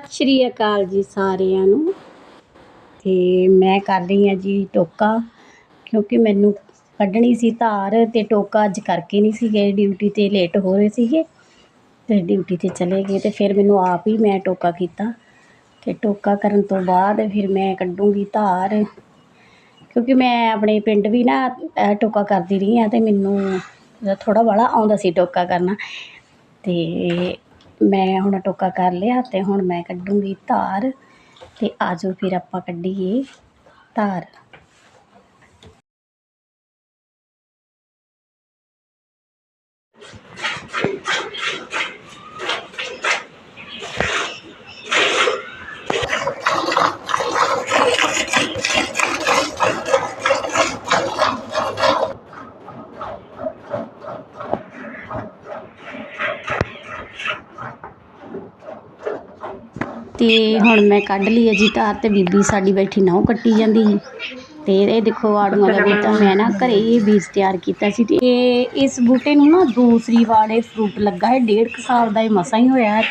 ਸਤਿ ਸ਼੍ਰੀ ਅਕਾਲ ਜੀ ਸਾਰਿਆਂ ਨੂੰ। ਤੇ ਮੈਂ ਕਰ ਰਹੀ ਹਾਂ ਜੀ ਟੋਕਾ, ਕਿਉਂਕਿ ਮੈਨੂੰ ਕੱਢਣੀ ਸੀ ਧਾਰ ਤੇ ਟੋਕਾ ਅੱਜ ਕਰਕੇ ਨਹੀਂ ਸੀ ਗਏ ਡਿਊਟੀ ਤੇ ਲੇਟ ਹੋ ਰਹੇ ਸੀਗੇ ਤੇ ਡਿਊਟੀ ਤੇ ਚਲੇ ਗਏ ਤੇ ਫਿਰ ਮੈਨੂੰ ਆਪ ਹੀ ਮੈਂ ਟੋਕਾ ਕੀਤਾ ਤੇ ਟੋਕਾ ਕਰਨ ਤੋਂ ਬਾਅਦ ਫਿਰ ਮੈਂ ਕੱਢੂੰਗੀ ਧਾਰ, ਕਿਉਂਕਿ ਮੈਂ ਆਪਣੇ ਪਿੰਡ ਵੀ ਨਾ ਟੋਕਾ ਕਰਦੀ ਰਹੀ ਹਾਂ ਤੇ ਮੈਨੂੰ ਥੋੜਾ ਬਾਲਾ ਆਉਂਦਾ ਸੀ ਟੋਕਾ ਕਰਨਾ ਤੇ ਮੈਂ ਹੁਣ ਟੋਕਾ ਕਰ ਲਿਆ ਤੇ ਹੁਣ ਮੈਂ ਕੱਢੂੰਗੀ ਧਾਰ ਤੇ ਆਜੋ ਫਿਰ ਆਪਾਂ ਕੱਢੀਏ ਧਾਰ। ਤੇ ਹੁਣ ਮੈਂ ਕੱਢ ਲਈ ਹੈ ਜੀ ਧਾਰ ਤੇ ਬੀਬੀ ਸਾਡੀ ਬੈਠੀ ਨਾ ਉਹ ਕੱਟੀ ਜਾਂਦੀ ਸੀ ਤੇ ਇਹ ਦੇਖੋ ਆੜੂਆਂ ਦਾ ਬੂਟਾ, ਮੈਂ ਨਾ ਘਰੇ ਹੀ ਬੀਜ ਤਿਆਰ ਕੀਤਾ ਸੀ ਤੇ ਇਸ ਬੂਟੇ ਨੂੰ ਨਾ ਦੂਸਰੀ ਵਾਰ ਇਹ ਫਰੂਟ ਲੱਗਾ ਹੈ, ਡੇਢ ਕੁ ਸਾਲ ਦਾ ਇਹ ਮਸਾਂ ਹੀ ਹੋਇਆ ਹੈ।